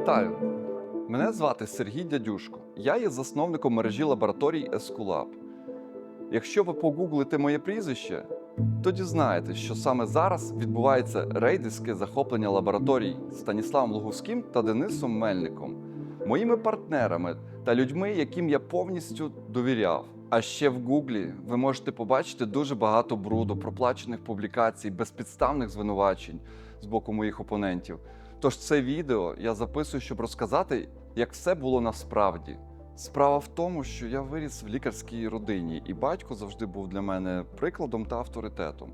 Вітаю! Мене звати Сергій Дядюшко. Я є засновником мережі лабораторій Esculap. Якщо ви погуглите моє прізвище, то дізнаєтесь, що саме зараз відбувається рейдерське захоплення лабораторій Станіславом Луговським та Денисом Мельником, моїми партнерами та людьми, яким я повністю довіряв. А ще в Гуглі ви можете побачити дуже багато бруду, проплачених публікацій, безпідставних звинувачень з боку моїх опонентів. Тож це відео я записую, щоб розказати, як все було насправді. Справа в тому, що я виріс в лікарській родині, і батько завжди був для мене прикладом та авторитетом.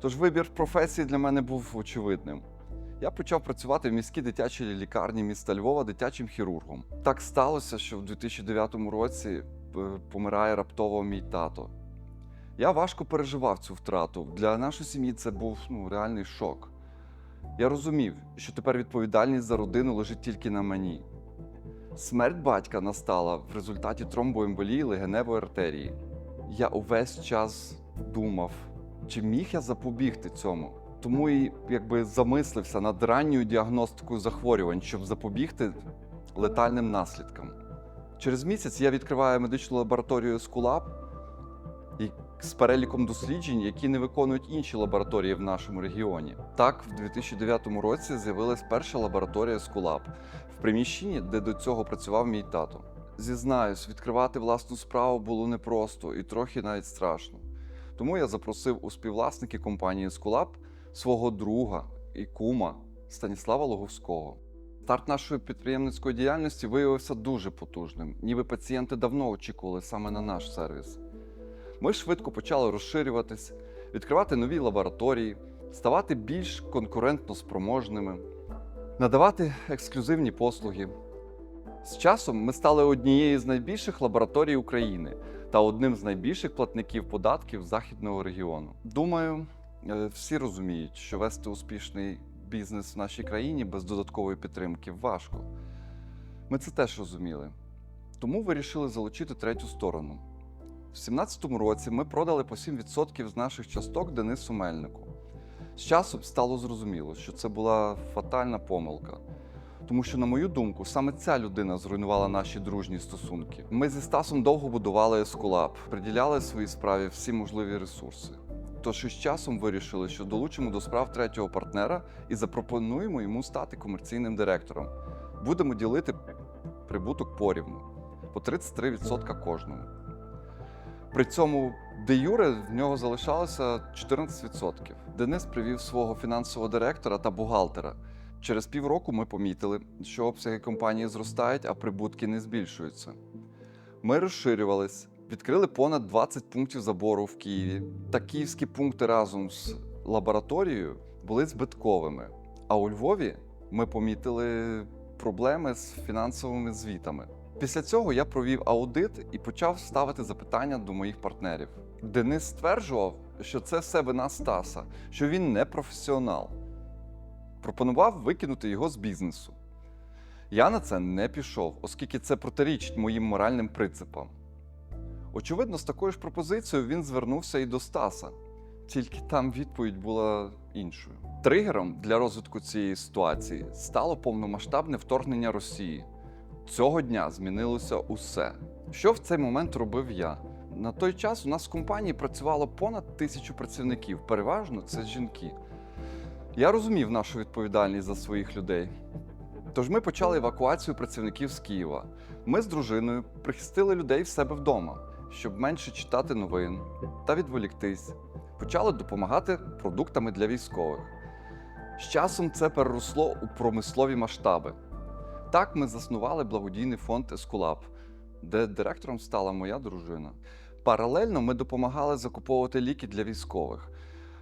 Тож вибір професії для мене був очевидним. Я почав працювати в міській дитячій лікарні міста Львова дитячим хірургом. Так сталося, що в 2009 році е, помирає раптово мій тато. Я важко переживав цю втрату. Для нашої сім'ї це був ну, реальний шок. Я розумів, що тепер відповідальність за родину лежить тільки на мені. Смерть батька настала в результаті тромбоемболії легеневої артерії. Я увесь час думав, чи міг я запобігти цьому. Тому і якби замислився над ранньою діагностикою захворювань, щоб запобігти летальним наслідкам. Через місяць я відкриваю медичну лабораторію Скулап і з переліком досліджень, які не виконують інші лабораторії в нашому регіоні. Так, в 2009 році з'явилась перша лабораторія Скулап в приміщенні, де до цього працював мій тато. Зізнаюсь, відкривати власну справу було непросто і трохи навіть страшно. Тому я запросив у співвласники компанії Скулап свого друга і кума Станіслава Логовського. Старт нашої підприємницької діяльності виявився дуже потужним, ніби пацієнти давно очікували саме на наш сервіс. Ми швидко почали розширюватись, відкривати нові лабораторії, ставати більш конкурентно спроможними, надавати ексклюзивні послуги. З часом ми стали однією з найбільших лабораторій України та одним з найбільших платників податків західного регіону. Думаю, е, всі розуміють, що вести успішний бізнес в нашій країні без додаткової підтримки важко. Ми це теж розуміли. Тому вирішили залучити третю сторону. В 2017 році ми продали по 7% з наших часток Денису Мельнику. З часом стало зрозуміло, що це була фатальна помилка. Тому що, на мою думку, саме ця людина зруйнувала наші дружні стосунки. Ми зі Стасом довго будували Ескулап, приділяли своїй справі всі можливі ресурси. Тож із часом вирішили, що долучимо до справ третього партнера і запропонуємо йому стати комерційним директором. Будемо ділити прибуток порівну по 33% кожному. При цьому де Юре в нього залишалося 14%. Денис привів свого фінансового директора та бухгалтера. Через півроку ми помітили, що обсяги компанії зростають, а прибутки не збільшуються. Ми розширювались, відкрили понад 20 пунктів забору в Києві. Та київські пункти разом з лабораторією були збитковими. А у Львові ми помітили проблеми з фінансовими звітами. Після цього я провів аудит і почав ставити запитання до моїх партнерів. Денис стверджував, що це все вина Стаса, що він не професіонал. Пропонував викинути його з бізнесу. Я на це не пішов, оскільки це протирічить моїм моральним принципам. Очевидно, з такою ж пропозицією він звернувся і до Стаса, тільки там відповідь була іншою. Тригером для розвитку цієї ситуації стало повномасштабне вторгнення Росії. Цього дня змінилося усе. Що в цей момент робив я? На той час у нас в компанії працювало понад тисячу працівників, переважно це жінки. Я розумів нашу відповідальність за своїх людей. Тож ми почали евакуацію працівників з Києва. Ми з дружиною прихистили людей в себе вдома, щоб менше читати новин та відволіктись. Почали допомагати продуктами для військових. З часом це переросло у промислові масштаби. Так ми заснували благодійний фонд Ескулап, де директором стала моя дружина. Паралельно ми допомагали закуповувати ліки для військових.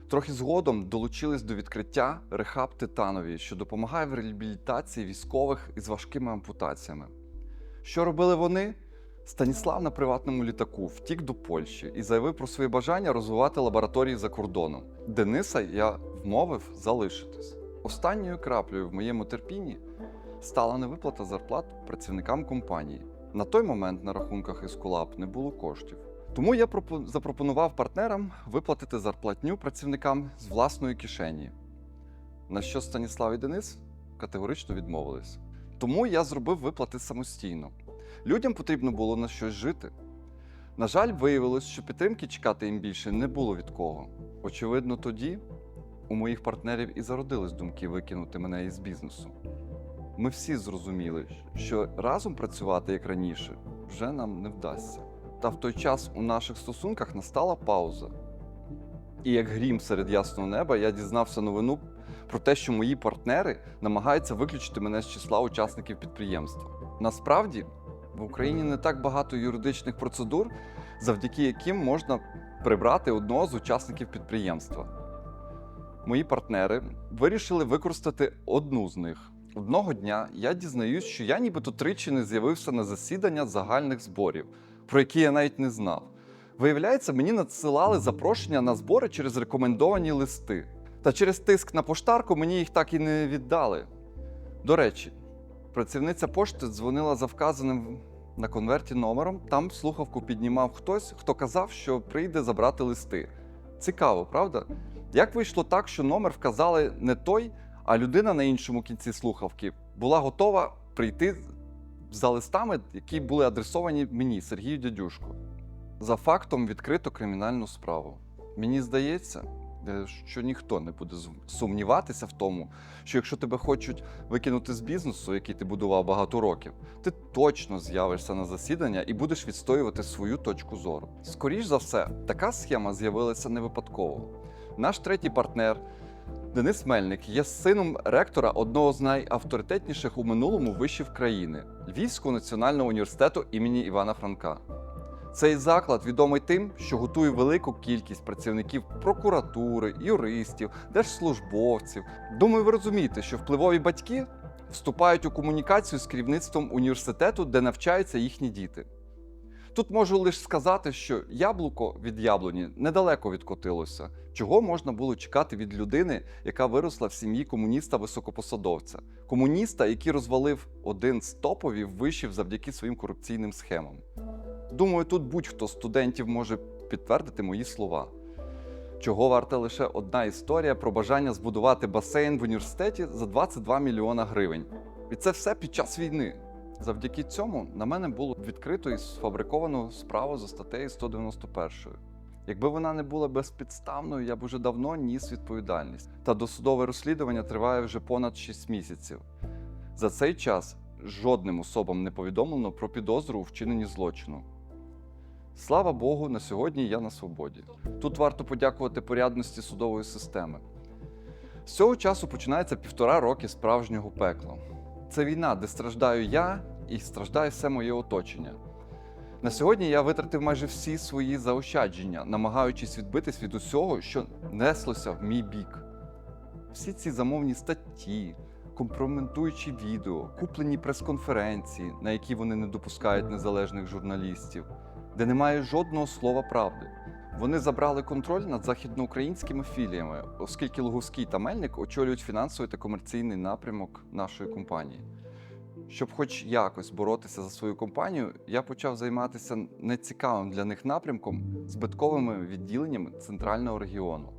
Трохи згодом долучились до відкриття Рехаб Титанові, що допомагає в реабілітації військових із важкими ампутаціями. Що робили вони? Станіслав на приватному літаку втік до Польщі і заявив про своє бажання розвивати лабораторії за кордоном. Дениса я вмовив залишитись. Останньою краплею в моєму терпінні стала невиплата зарплат працівникам компанії. На той момент на рахунках Ескулап не було коштів. Тому я запропонував партнерам виплатити зарплатню працівникам з власної кишені. На що Станіслав і Денис категорично відмовились. Тому я зробив виплати самостійно. Людям потрібно було на щось жити. На жаль, виявилось, що підтримки чекати їм більше не було від кого. Очевидно, тоді у моїх партнерів і зародились думки викинути мене із бізнесу. Ми всі зрозуміли, що разом працювати як раніше вже нам не вдасться. Та в той час у наших стосунках настала пауза. І як грім серед ясного неба я дізнався новину про те, що мої партнери намагаються виключити мене з числа учасників підприємства. Насправді, в Україні не так багато юридичних процедур, завдяки яким можна прибрати одного з учасників підприємства. Мої партнери вирішили використати одну з них. Одного дня я дізнаюсь, що я нібито тричі не з'явився на засідання загальних зборів, про які я навіть не знав. Виявляється, мені надсилали запрошення на збори через рекомендовані листи. Та через тиск на поштарку мені їх так і не віддали. До речі, працівниця пошти дзвонила за вказаним на конверті номером. Там слухавку піднімав хтось, хто казав, що прийде забрати листи. Цікаво, правда? Як вийшло так, що номер вказали не той, а людина на іншому кінці слухавки була готова прийти за листами, які були адресовані мені, Сергію Дядюшку. За фактом відкрито кримінальну справу. Мені здається, е, що ніхто не буде сумніватися в тому, що якщо тебе хочуть викинути з бізнесу, який ти будував багато років, ти точно з'явишся на засідання і будеш відстоювати свою точку зору. Скоріш за все, така схема з'явилася не випадково. Наш третій партнер Денис Мельник є сином ректора одного з найавторитетніших у минулому вишів країни Львівського національного університету імені Івана Франка. Цей заклад відомий тим, що готує велику кількість працівників прокуратури, юристів, держслужбовців. Думаю, ви розумієте, що впливові батьки вступають у комунікацію з керівництвом університету, де навчаються їхні діти. Тут можу лише сказати, що яблуко від яблуні недалеко відкотилося, чого можна було чекати від людини, яка виросла в сім'ї комуніста-високопосадовця, комуніста, який розвалив один з топовів вишів завдяки своїм корупційним схемам. Думаю, тут будь-хто з студентів може підтвердити мої слова. Чого варта лише одна історія про бажання збудувати басейн в університеті за 22 мільйона гривень. І це все під час війни. Завдяки цьому на мене було відкрито і сфабриковано справу за статтею 191. Якби вона не була безпідставною, я б уже давно ніс відповідальність. Та досудове розслідування триває вже понад 6 місяців. За цей час жодним особам не повідомлено про підозру у вчиненні злочину. Слава Богу, на сьогодні я на свободі. Тут варто подякувати порядності судової системи. З цього часу починається півтора роки справжнього пекла. Це війна, де страждаю я і страждає все моє оточення. На сьогодні я витратив майже всі свої заощадження, намагаючись відбитись від усього, що неслося в мій бік. Всі ці замовні статті, компрометуючі відео, куплені прес-конференції, на які вони не допускають незалежних журналістів, де немає жодного слова правди. Вони забрали контроль над західноукраїнськими філіями, оскільки Луговський та Мельник очолюють фінансовий та комерційний напрямок нашої компанії. Щоб хоч якось боротися за свою компанію, я почав займатися нецікавим для них напрямком збитковими відділеннями центрального регіону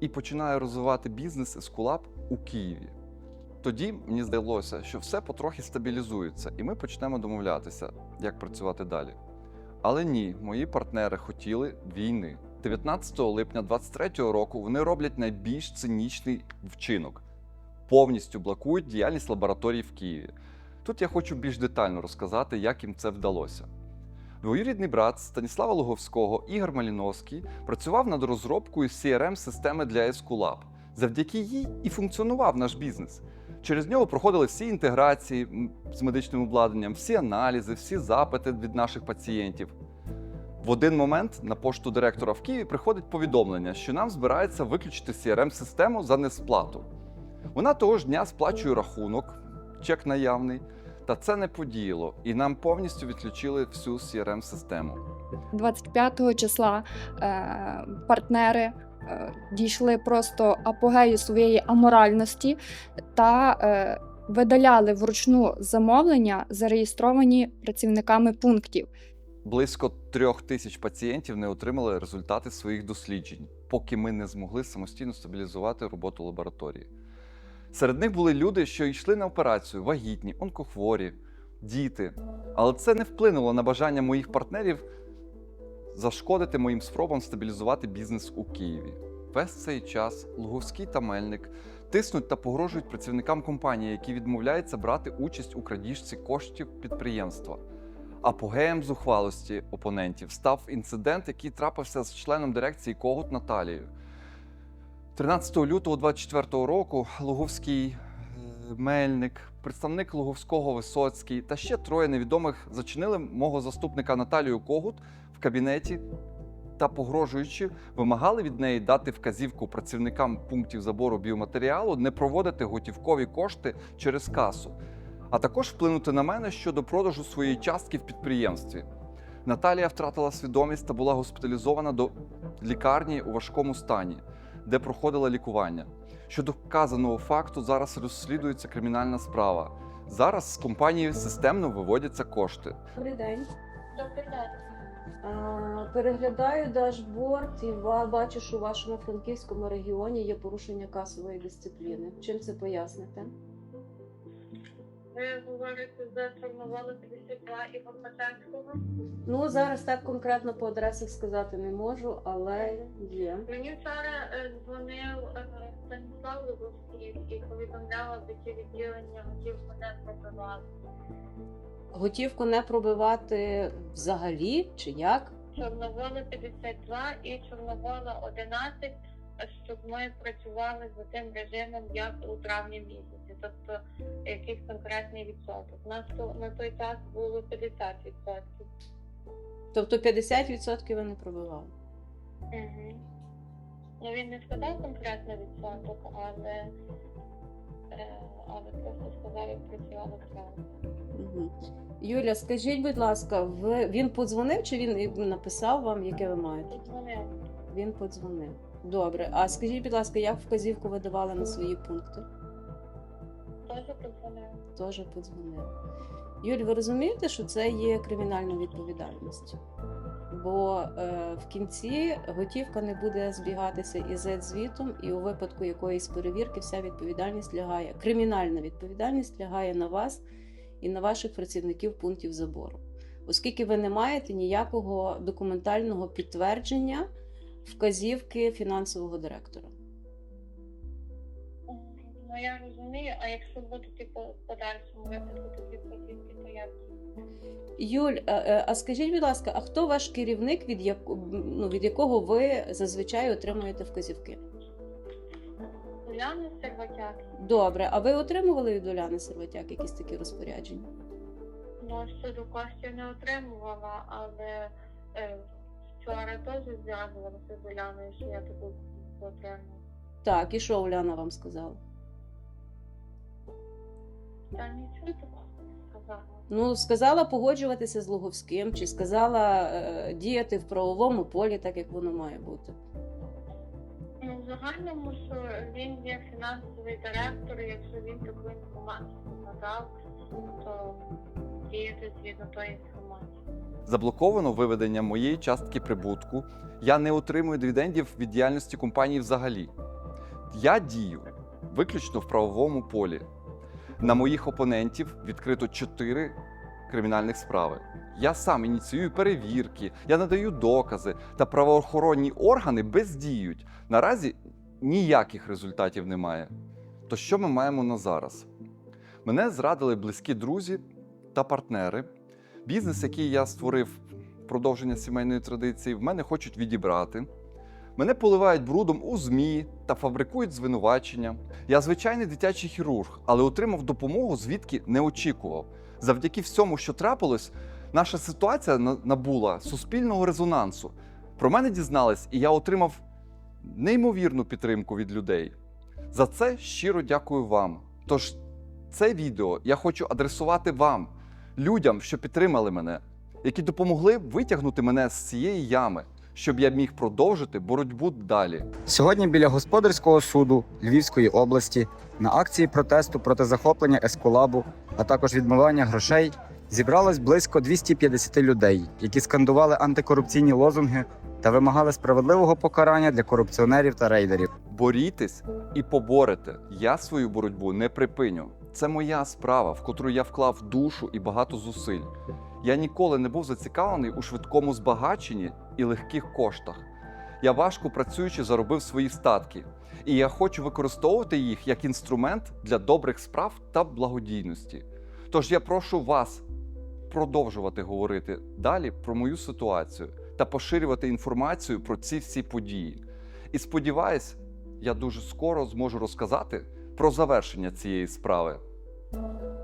і починаю розвивати бізнес Ескулап у Києві. Тоді мені здалося, що все потрохи стабілізується, і ми почнемо домовлятися, як працювати далі. Але ні, мої партнери хотіли війни. 19 липня 23-го року вони роблять найбільш цинічний вчинок повністю блокують діяльність лабораторій в Києві. Тут я хочу більш детально розказати, як їм це вдалося. Двоюрідний брат Станіслава Луговського Ігор Маліновський працював над розробкою CRM-системи для Esculap. Завдяки їй і функціонував наш бізнес. Через нього проходили всі інтеграції з медичним обладнанням, всі аналізи, всі запити від наших пацієнтів. В один момент на пошту директора в Києві приходить повідомлення, що нам збирається виключити CRM-систему за несплату. Вона того ж дня сплачує рахунок, чек наявний, та це не подіяло, і нам повністю відключили всю CRM-систему. 25 числа е, партнери е, дійшли просто апогею своєї аморальності та е, видаляли вручну замовлення, зареєстровані працівниками пунктів. Близько трьох тисяч пацієнтів не отримали результати своїх досліджень, поки ми не змогли самостійно стабілізувати роботу лабораторії. Серед них були люди, що йшли на операцію, вагітні, онкохворі, діти. Але це не вплинуло на бажання моїх партнерів зашкодити моїм спробам стабілізувати бізнес у Києві. Весь цей час Луговський та Мельник тиснуть та погрожують працівникам компанії, які відмовляються брати участь у крадіжці коштів підприємства. Апогеєм зухвалості опонентів став інцидент, який трапився з членом дирекції Когут Наталією. 13 лютого 24 року Луговський, е, Мельник, представник Луговського Висоцький та ще троє невідомих зачинили мого заступника Наталію Когут в кабінеті та, погрожуючи, вимагали від неї дати вказівку працівникам пунктів забору біоматеріалу не проводити готівкові кошти через касу, а також вплинути на мене щодо продажу своєї частки в підприємстві. Наталія втратила свідомість та була госпіталізована до лікарні у важкому стані, де проходила лікування. Щодо вказаного факту, зараз розслідується кримінальна справа. Зараз з компанії системно виводяться кошти. Добрий день. Добрий день. Переглядаю дашборд і ва- бачу, що у вашому франківському регіоні є порушення касової дисципліни. Чим це поясните? Ви говорите Чорновола 52 і Горбачанського. Ну зараз так конкретно по адресах сказати не можу, але є. Мені вчора е, дзвонив е, Станіслав Луговський і повідомляв, що ті відділення готівку не пробивали. Готівку не пробивати взагалі чи як? Чорновола 52 і Чорновола 11, щоб ми працювали за тим режимом, як у травні місяці, тобто якийсь конкретний відсоток. У нас на той час було 50%. Тобто 50% ви не пробивали. Угу. Ну він не сказав конкретно відсоток, але, е, але просто сказав, як працювала справа. Угу. Юля, скажіть, будь ласка, ви він подзвонив чи він написав вам, яке ви маєте? Подзвонив. Він подзвонив. Добре. А скажіть, будь ласка, як вказівку ви давали на свої пункти? Теж подзвонив. Теж подзвонив. Юль, ви розумієте, що це є кримінальна відповідальність? Бо е, в кінці готівка не буде збігатися із звітом, і у випадку якоїсь перевірки вся відповідальність лягає. Кримінальна відповідальність лягає на вас і на ваших працівників пунктів забору, оскільки ви не маєте ніякого документального підтвердження вказівки фінансового директора. Ну я розумію, а якщо буде типу подальшому випадку такі подібні, то як? Юль, а, е, а скажіть, будь ласка, а хто ваш керівник, від, як, ну, від якого ви зазвичай отримуєте вказівки? Уляна Серватяк. Добре, а ви отримували від Уляни Серватяк якісь такі розпорядження? Ну, щодо коштів не отримувала, але е, вчора теж зв'язувалася з Уляною, що я таку отримала. Так, і що Уляна вам сказала? Та нічого такого не сказала. Ну, сказала погоджуватися з Луговським, чи сказала е, діяти в правовому полі, так як воно має бути. Ну, в загальному, що він є фінансовий директор, і якщо він таку інформацію надав, то діяти згідно тої інформації. Заблоковано виведення моєї частки прибутку. Я не отримую дивідендів від діяльності компанії взагалі. Я дію виключно в правовому полі. На моїх опонентів відкрито чотири кримінальних справи. Я сам ініціюю перевірки, я надаю докази, та правоохоронні органи бездіють. Наразі ніяких результатів немає. То що ми маємо на зараз? Мене зрадили близькі друзі та партнери. Бізнес, який я створив продовження сімейної традиції, в мене хочуть відібрати. Мене поливають брудом у ЗМІ та фабрикують звинувачення. Я звичайний дитячий хірург, але отримав допомогу, звідки не очікував. Завдяки всьому, що трапилось, наша ситуація набула суспільного резонансу. Про мене дізнались, і я отримав неймовірну підтримку від людей. За це щиро дякую вам. Тож це відео я хочу адресувати вам, людям, що підтримали мене, які допомогли витягнути мене з цієї ями, щоб я міг продовжити боротьбу далі. Сьогодні біля господарського суду Львівської області на акції протесту проти захоплення ескулабу, а також відмивання грошей, зібралось близько 250 людей, які скандували антикорупційні лозунги та вимагали справедливого покарання для корупціонерів та рейдерів. Борітесь і поборете. Я свою боротьбу не припиню. Це моя справа, в котру я вклав душу і багато зусиль. Я ніколи не був зацікавлений у швидкому збагаченні і легких коштах. Я важко працюючи заробив свої статки, і я хочу використовувати їх як інструмент для добрих справ та благодійності. Тож я прошу вас продовжувати говорити далі про мою ситуацію та поширювати інформацію про ці всі події. І сподіваюсь, я дуже скоро зможу розказати про завершення цієї справи. Thank you.